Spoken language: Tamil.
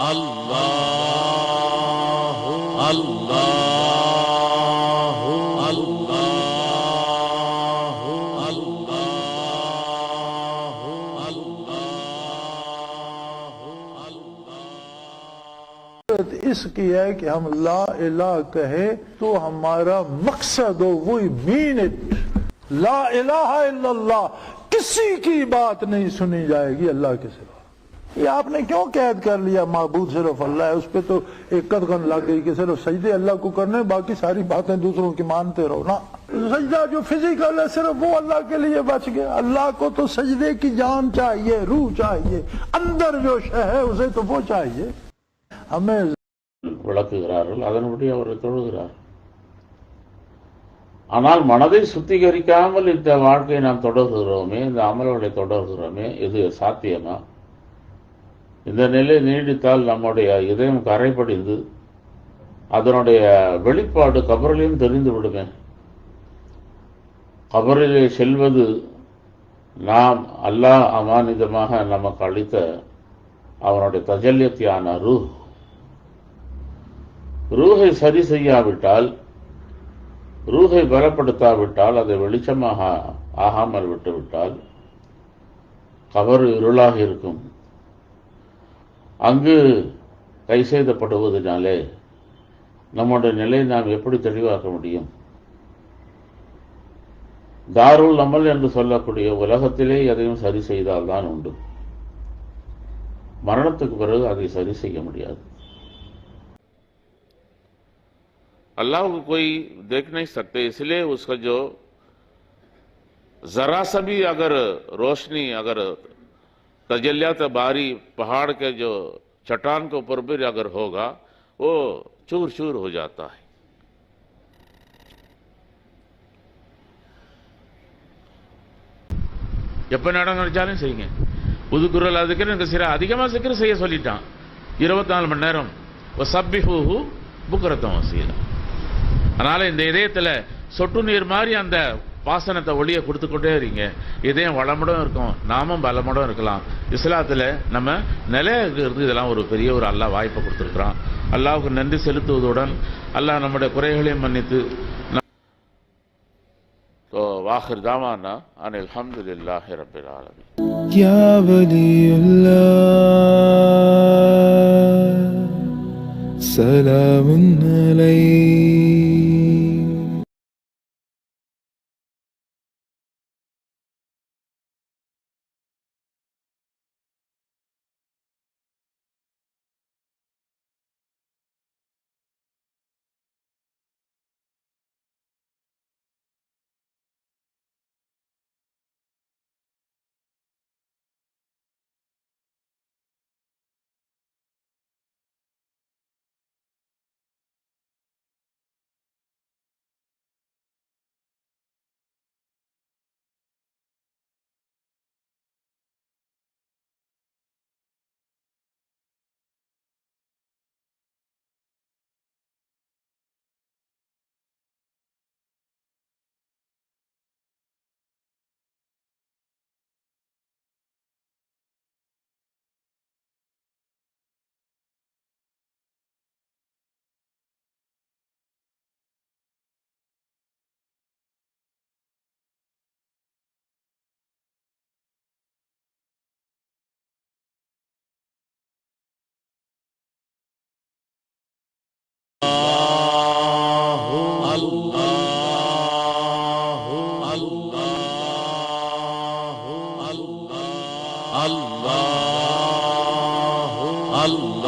اللہ اللہ اللہ اللہ اس کی ہے کہ ہم لا الہ کہے تو ہمارا مقصد ہو وہی مین لا الہ الا اللہ کسی کی بات نہیں سنی جائے گی اللہ کے سوا یہ آپ نے کیوں قید کر لیا؟ معبود صرف اللہ ہے، اس پہ تو ایک گن لگ گئی کہ صرف سجدے اللہ کو کرنے باقی ساری باتیں دوسروں کی مانتے رہو نا۔ سجدہ جو فزیکل ہے، صرف وہ اللہ کے لیے بچ گیا۔ اللہ کو تو سجدے کی جان چاہیے، روح چاہیے۔ اندر جو شہ ہے، اسے تو وہ چاہیے۔ ہمیں விளக்குகிறார்கள் அதன்படி அவர்கள் தொழுகிறார் ஆனால் மனதை சுத்திகரிக்காமல் இந்த வாழ்க்கையை நாம் தொடர்கிறோமே இந்த அமல்களை தொடர்கிறோமே இது சாத்தியமா இந்த நிலை நீடித்தால் நம்முடைய இதயம் கரைபடிந்து அதனுடைய வெளிப்பாடு கபரிலையும் தெரிந்து விடுமே. கபரிலே செல்வது நாம் அல்லாஹ் அமானிதமாக நமக்கு அளித்த அவனுடைய தஜல்யத்தியான ரூஹ். ரூஹை சரி செய்யாவிட்டால் ரூஹை பலப்படுத்தாவிட்டால் அதை வெளிச்சமாக ஆகாமல் விட்டுவிட்டால் கபர் இருளாக இருக்கும். அங்கு கை செய்தப்படுவதனாலே நம்முடைய நிலை நாம் எப்படி தெளிவாக்க முடியும் தாருல் அமல் என்று சொல்லக்கூடிய உலகத்திலே எதையும் சரி செய்தால்தான் உண்டு மரணத்துக்கு பிறகு அதை சரி செய்ய முடியாது अल्लाह को कोई देख नहीं सकते इसलिए उसका जो जरा सा भी अगर रोशनी अगर तजलियात बारी पहाड़ के जो चट्टान के ऊपर भी अगर होगा वो चूर चूर हो जाता है எப்ப நாடகம் நடிச்சாலும் செய்யுங்க புதுக்குரல் அதுக்கு எனக்கு சில அதிகமா சிக்கர் செய்ய சொல்லிட்டான் இருபத்தி நாலு மணி நேரம் சப்பிஹூஹு புக்கரத்தம் வசீலம் அதனால இந்த இதயத்துல சொட்டு நீர் மாதிரி அந்த வாசனத்தை ஒளியை கொடுத்துக்கொண்டே இருக்கீங்க. இதயம் வளமுடன் இருக்கும் நாமும் பலமுடன் இருக்கலாம். இஸ்லாத்தில் நம்ம நிலையாக இருக்கிறது இதெல்லாம் ஒரு பெரிய ஒரு அல்லா வாய்ப்பை கொடுத்துருக்குறான். அல்லாவுக்கு நன்றி செலுத்துவதுடன் அல்லாஹ் நம்முடைய குறைகளையும் மன்னித்து تو واخر دعوانا ان الحمد لله رب العالمين يا اللہ